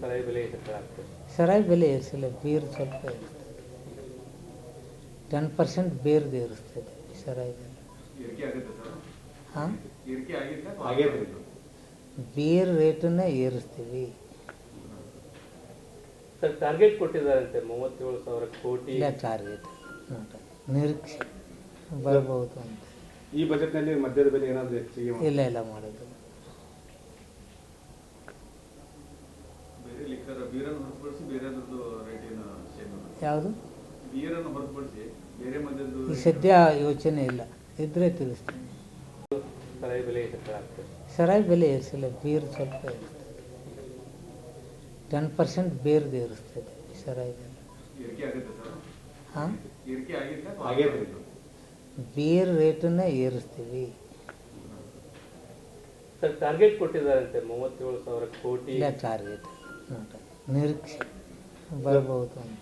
ಸರಾಯಿ ಬೆಲೆ ಸರಾಯಿ ಬೆಲೆ ಏರಿಸಿಲ್ಲ ಬೀರ್ ಸ್ವಲ್ಪ ಏರಿಸ್ತದೆ ಟೆನ್ ಪರ್ಸೆಂಟ್ ಬೇರ್ದು ಏರಿಸ್ತದೆ ಸರಾಯಿ ಬೆಲೆ. ಏರಿಕೆ ಆಗುತ್ತೆ ಸರ್? ಹಾಂ. ಬೀರ್. ರೇಟನ್ನ ಏರಿಸ್ತೀವಿ. ಸರ್ ಟಾರ್ಗೆಟ್ ಕೊಟ್ಟಿದ್ದಾರಂತೆ ಮೂವತ್ತೇಳು ಸಾವಿರ ಕೋಟಿ. ಇಲ್ಲ ಟಾರ್ಗೆಟ್ ನಿರೀಕ್ಷೆ ಬರ್ಬೋದು ಅಂತ. ಈ ಬಜೆಟ್ನಲ್ಲಿ ಮದ್ಯದ ಬೆಲೆ ಏನಾದರೂ ಹೆಚ್ಚಿಗೆ ಮಾಡಿ- ಇಲ್ಲ ಇಲ್ಲ ಮಾಡೋದು ಬೇರೆ ಲಿಕ್ಕರ್ ಬೀರನ್ನು ಹೊರತುಪಡಿಸಿ ಬೇರೆದ್ರದ್ದು ರೇಟ್ ಏನು ಸೇಮ್ ಯಾವುದು? ಸದ್ಯ ಯೋಚನೆ ಇಲ್ಲ. ಇದ್ರೆ ತಿಳಿಸ್ತೀನಿ. ಸರಾಯಿ ಬೆಲೆ ಏರಿಸಿಲ್ಲ ಬೀರ್ ಸ್ವಲ್ಪ ಇರುತ್ತೆ ಟೆನ್ ಪರ್ಸೆಂಟ್ ಬೇರ್ದು ಏರಿಸ್ತದೆ ಸರಾಯಿ ಬೆಲೆ. ಬೇರ್ ಹಾಂ. ಬೀರ್ ರೇಟನ್ನ ಏರಿಸ್ತೀವಿ. ಸರ್ ಟಾರ್ಗೆಟ್ ಕೊಟ್ಟಿದ್ದಾರೆ ಮೂವತ್ತೇಳು ಸಾವಿರ ಕೋಟಿ. ಇಲ್ಲ ಟಾರ್ಗೆಟ್ ನಿರೀಕ್ಷೆ ಬರಬಹುದು ಅಂತ.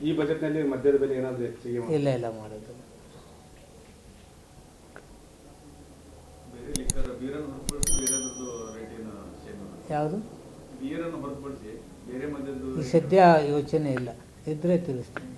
ಈ ಬಜೆಟ್ನಲ್ಲಿ ಮದ್ಯದ ಬೆಲೆ ಏನಾದರೂ ಹೆಚ್ಚಿಗೆ ಮಾಡಿ- ಇಲ್ಲ ಇಲ್ಲ ಮಾಡೋದು ಬೇರೆ ಲಿಕ್ಕರ್ ಬೀರನ್ನು ಹೊರತುಪಡಿಸಿ ಬೇರೆದ್ರದ್ದು ರೇಟ್ ಏನು ಸೇಮ್ ಯಾವುದು? ಬೀರನ್ನು ಹೊರತುಪಡಿಸಿ ಬೇರೆ ಮದ್ಯದ್ದು ಈ ಸದ್ಯ ಯೋಚನೆ ಇಲ್ಲ. ಇದ್ರೆ ತಿಳಿಸ್ತೀನಿ.